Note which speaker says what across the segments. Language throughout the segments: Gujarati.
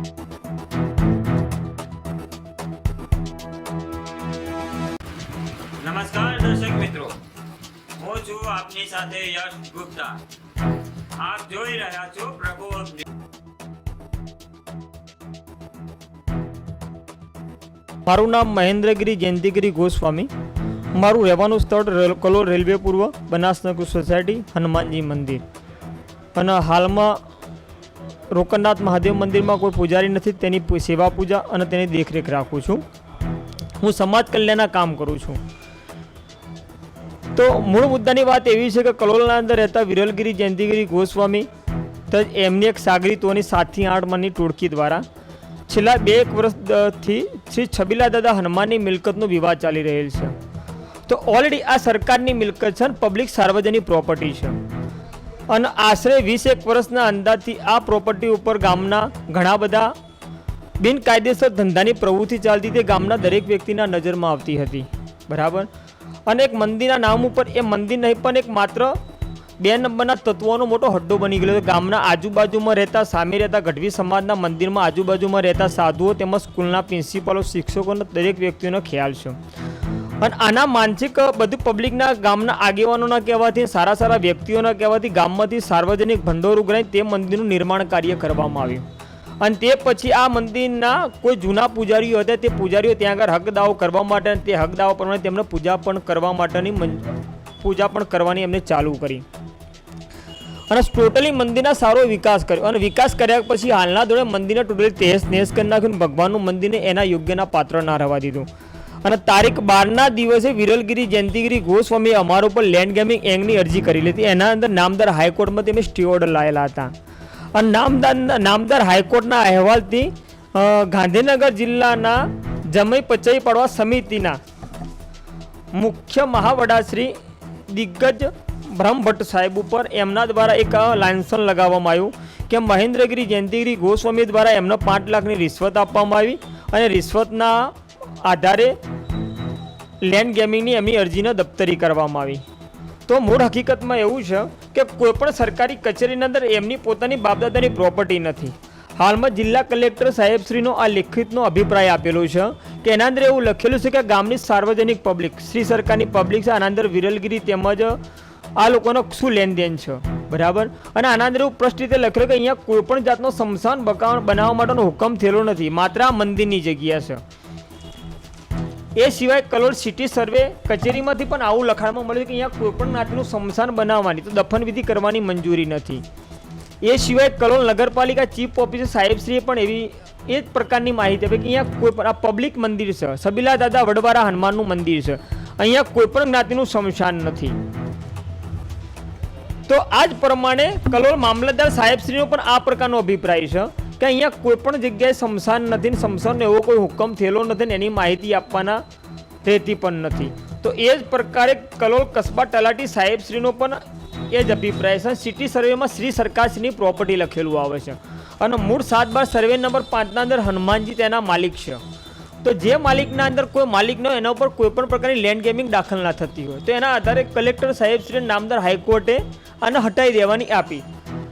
Speaker 1: નમસ્કાર દર્શક મિત્રો. હું છું આપની સાથે યશ ગુપ્તા. આપ જોઈ રહ્યા છો પ્રભુ
Speaker 2: મારું નામ મહેન્દ્રગીરી જયંતિગીરી ગોસ્વામી. મારું રહેવાનું સ્થળ કલોલ રેલવે પૂર્વ બનાસનગર સોસાયટી હનુમાનજી મંદિર. અને હાલમાં રોકનનાથ મહાદેવ મંદિરમાં કોઈ પૂજારી નથી, તેની સેવા પૂજા અને તેની દેખરેખ રાખું છું. હું સમાજ કલ્યાણના કામ કરું છું. તો મૂળ મુદ્દાની વાત એવી છે કે કલોલના અંદર રહેતા વિરલગીરી, જયંતિગીરી ગોસ્વામી તજ એમની એક સાગરીતોની સાતથી આઠ મનની ટોળકી દ્વારા છેલ્લા બે એક વર્ષથી શ્રી છબીલા દાદા હનુમાનની મિલકતનો વિવાદ ચાલી રહેલ છે. તો ઓલરેડી આ સરકારની મિલકત છે પબ્લિક સાર્વજનિક પ્રોપર્ટી છે. અને આશરે વીસ એક વર્ષના અંદાજથી આ પ્રોપર્ટી ઉપર ગામના ઘણા બધા બિનકાયદેસર ધંધાની પ્રવૃત્તિ ચાલતી તે ગામના દરેક વ્યક્તિના નજરમાં આવતી હતી. બરાબર? અને એક મંદિરના નામ ઉપર એ મંદિર નહીં, પણ એક માત્ર બે નંબરના તત્વોનો મોટો હડ્ડો બની ગયો હતો. ગામના આજુબાજુમાં રહેતા, સામે રહેતા ગઢવી સમાજના મંદિરમાં આજુબાજુમાં રહેતા સાધુઓ તેમજ સ્કૂલના પ્રિન્સિપાલો શિક્ષકોનો દરેક વ્યક્તિનો ખ્યાલ છે. અને આના માનસિક બધું પબ્લિકના ગામના આગેવાનોના કહેવાથી, સારા સારા વ્યક્તિઓના કહેવાથી, ગામમાંથી સાર્વજનિક ભંડોળ ઉઘરાઈ તે મંદિરનું નિર્માણ કાર્ય કરવામાં આવ્યું. અને તે પછી આ મંદિરના કોઈ જૂના પૂજારીઓ હતા, તે પૂજારીઓ ત્યાં આગળ હક દાવો કરવા માટે અને તે હક દાવો પ્રમાણે તેમને પૂજા પણ કરવા માટેની પૂજા પણ કરવાની એમને ચાલુ કરી. અને ટોટલી મંદિરના સારો વિકાસ કર્યો. અને વિકાસ કર્યા પછી હાલના ધોરણે મંદિરને ટોટલી તહેસ નહેસ કરી નાખ્યું ભગવાનનું મંદિરને એના યોગ્યના પાત્ર ના રહેવા દીધું. અને તારીખ બારના દિવસે વિરલગીરી, જયંતિગીરી, ગોસ્વામીએ અમારા ઉપર લેન્ડ ગેમિંગ એંગની અરજી કરી લીધી. એના અંદર નામદાર હાઈકોર્ટમાં તેમને સ્ટે ઓર્ડર લાયેલા હતા. અને નામદાર નામદાર હાઈકોર્ટના અહેવાલથી ગાંધીનગર જિલ્લાના જમઈ પચાઈ પડવા સમિતિના મુખ્ય મહાવડાશ્રી દિગ્ગજ બ્રહ્મભટ્ટ સાહેબ ઉપર એમના દ્વારા એક લાયન્સન લગાવવામાં આવ્યું કે મહેન્દ્રગીરી, જયંતિગીરી ગોસ્વામી દ્વારા એમને પાંચ લાખની રિશ્વત આપવામાં આવી અને રિશ્વતના આધારે લેન્ડ ગેમિંગની એમની અરજીને દફતરી કરવામાં આવી. તો મૂળ હકીકતમાં એવું છે કે કોઈપણ સરકારી કચેરીની અંદર એમની પોતાની બાપદાદાની પ્રોપર્ટી નથી. હાલમાં જિલ્લા કલેક્ટર સાહેબશ્રીનો આ લેખિતનો અભિપ્રાય આપેલો છે કે એના અંદર એવું લખેલું છે કે ગામની સાર્વજનિક પબ્લિક, શ્રી સરકારની પબ્લિક છે, આના અંદર વિરલગીરી તેમજ આ લોકોનો શું લેનદેન છે? બરાબર? અને આના અંદર એવું સ્પષ્ટ રીતે લખેલું કે અહીંયા કોઈ પણ જાતનો સમસાન બકાવણ બનાવવા માટેનો હુકમ થયેલો નથી. માત્ર આ મંદિરની જગ્યા છે. એ સિવાય કલોલ સિટી સર્વે કચેરીમાંથી પણ આવું લખાણમાં મળ્યું કે અહીંયા કોઈ પણ નાતનું સ્મશાન બનાવવાની તો દફન વિધિ કરવાની મંજૂરી નથી. એ સિવાય કલોલ નગરપાલિકા ચીફ ઓફિસર સાહેબશ્રીએ પણ એવી એ જ પ્રકારની માહિતી આપી કે અહીંયા કોઈ પણ આ પબ્લિક મંદિર છે, સબીલા દાદા વડવારા હનુમાનનું મંદિર છે, અહીંયા કોઈ પણ જ્ઞાતિનું સ્મશાન નથી. તો આ જ પ્રમાણે કલોલ મામલતદાર સાહેબશ્રીનો પણ આ પ્રકારનો અભિપ્રાય છે. કે અહીંયા કોઈ પણ જગ્યાએ શમશાન નથી ને શમશાનનો એવો કોઈ હુકમ થયેલો નથી ને એની માહિતી આપવાના રહેતી પણ નથી. તો એ જ પ્રકારે કલોલ કસ્બા તલાટી સાહેબશ્રીનો પણ એ જ અભિપ્રાય છે. સિટી સર્વેમાં શ્રી સરકારશ્રીની પ્રોપર્ટી લખેલું આવે છે. અને મૂળ સાત બાર સર્વે નંબર પાંચના અંદર હનુમાનજી તેના માલિક છે. તો જે માલિકના અંદર કોઈ માલિક ન હોય, એના ઉપર કોઈ પણ પ્રકારની લેન્ડ ગેમિંગ દાખલ ના થતી હોય. તો એના આધારે કલેક્ટર સાહેબશ્રી નામદાર હાઈકોર્ટે આને હટાવી દેવાની આપી.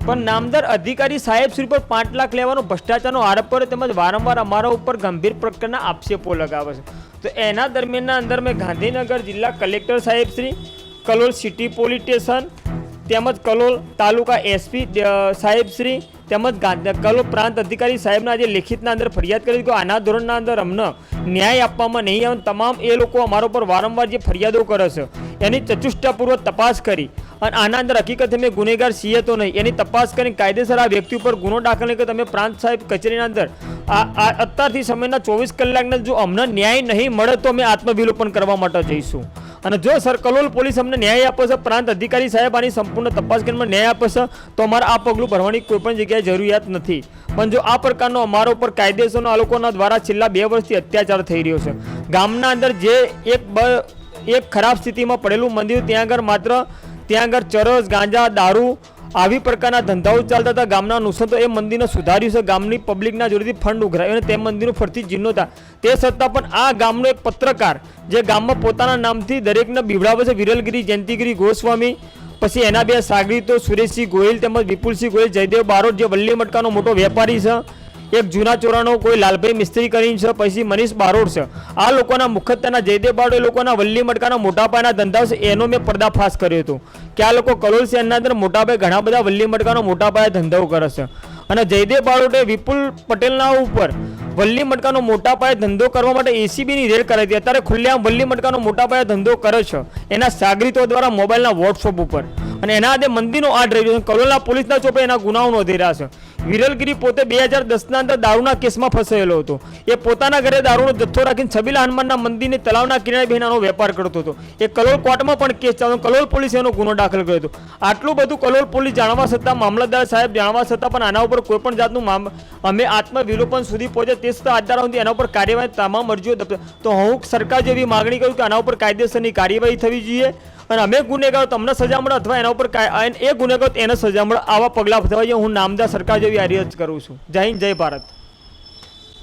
Speaker 2: પણ નામદાર અધિકારી સાહેબ શ્રી પર પાંચ લાખ લેવાનો ભ્રષ્ટાચારનો આરોપ કર્યો તેમજ વારંવાર અમારા ઉપર ગંભીર પ્રકારના આક્ષેપો લગાવે છે. તો એના દરમિયાનના અંદર મેં ગાંધીનગર જિલ્લા કલેક્ટર સાહેબશ્રી કલોલ સિટી પોલીસ સ્ટેશન, તેમજ કલોલ તાલુકા એસપી સાહેબ શ્રી, તેમજ કલોલ પ્રાંત અધિકારી સાહેબના આજે લેખિતના અંદર ફરિયાદ કરી કે આના ધોરણના અંદર અમને ન્યાય આપવામાં નહીં આવે તમામ એ લોકો અમારા ઉપર વારંવાર જે ફરિયાદો કરે છે. એની ચતુષ્ટાપૂર્વક તપાસ કરી. અને આના અંદર હકીકત મેં ગુનેગાર છીએ તો નહીં. એની તપાસ કરીને કાયદેસર આ વ્યક્તિ ઉપર ગુનો દાખલ નહીં કે તમે પ્રાંત સાહેબ કચેરીના અંદર આ અત્યારથી સમયના ચોવીસ કલાકના જો અમને ન્યાય નહીં મળે તો અમે આત્મવિલોપન કરવા માટે જઈશું. અને જો સર કલોલ પોલીસ અમને ન્યાય આપે છે, પ્રાંત અધિકારી સાહેબ આની સંપૂર્ણ તપાસ કરીને ન્યાય આપે છે, તો અમારે આ પગલું ભરવાની કોઈપણ જગ્યાએ જરૂરિયાત નથી. પણ જો આ પ્રકારનો અમારા ઉપર કાયદેસરનો આ લોકોના દ્વારા છેલ્લા બે વર્ષથી અત્યાચાર થઈ રહ્યો છે. ગામના અંદર જે એક એક ખરાબ સ્થિતિમાં પડેલું મંદિર ત્યાં આગળ માત્ર, ત્યાં આગળ ચરસ, ગાંજા, દારૂ આવી પ્રકારના ધંધાઓ ચાલતા હતા. ગામના નુકસાન તો એ મંદિરને સુધાર્યું છે. ગામની પબ્લિકના જોડેથી ફંડ ઉઘરાયું અને તે મંદિરનું ફરતી જીર્ણોતા તે છતાં પણ આ ગામનો એક પત્રકાર જે ગામમાં પોતાના નામથી દરેકને બીવડાવે છે. વિરલગીરી, જયંતિગીરી, ગોસ્વામી, પછી એના બે સાગરીતો સુરેશસિંહ ગોયલ તેમજ વિપુલસિંહ ગોયલ, જયદેવ બારોટ જે વલ્લી મટકાનો મોટો વેપારી છે. એક જૂના ચોરાનો કોઈ લાલભાઈ મિસ્ત્રી કરીને છે, પછી મનીષ બારોડ છે. આ લોકોના મુખત્યાના જયદેવ બારોડ લોકોના વલ્લી મટકાના મોટા પાયાના ધંધા છે, એનો મેં પર્દાફાશ કર્યો હતો. કે આ લોકો કલોલ શહેરના અંદર મોટા ઘણા બધા વલ્લી મટકાનો મોટા પાયે ધંધાઓ કરે છે. અને જયદેવ બારોટે વિપુલ પટેલના ઉપર વલ્લી મટકાનો મોટા પાયે ધંધો કરવા માટે એસીબીની રેડ કરાવી હતી. અત્યારે ખુલ્લેઆમ વલ્લી મટકાનો મોટા પાયે ધંધો કરે છે. એના સાગરીતો દ્વારા મોબાઈલના વોટ્સઅપ ઉપર. અને એના આદે મંદિરનો આડ રહ્યો છે. કલોલના પોલીસના ચોપે એના ગુનાઓ નોંધી રહ્યા છે. વિરલગીરી પોતે બે હજાર દસના અંદર દારૂના કેસમાં ફસાયેલો હતો. એ પોતાના ઘરે દારૂનો જથ્થો રાખીને છબીલા હનુમાનના મંદિરની તલાવના કિનારે બહેનાનો વેપાર કરતો હતો. એ કલોલ કોર્ટમાં પણ કેસ ચાલતો કલોલ પોલીસે એનો ગુનો દાખલ કર્યો હતો. આટલું બધું કલોલ પોલીસ જાણવા છતાં, મામલતદાર સાહેબ જાણવા છતાં પણ આના ઉપર કોઈ પણ જાતનું મામ, અમે આત્મવિલોપન સુધી પહોંચે તે છતાં આજદાર સુધી એના ઉપર કાર્યવાહી તમામ અરજીઓ તો હું સરકાર જેવી માગણી કરું કે આના ઉપર કાયદેસરની કાર્યવાહી થવી જોઈએ. અને અમે ગુનેગારો તમને સજા મળે અથવા એના ઉપર એ ગુનેગાર એને સજા મળે આવા પગલાં જોઈએ. હું નામદાર સરકાર જેવી અરજ કરું છું. જય હિન્દ, જય ભારત.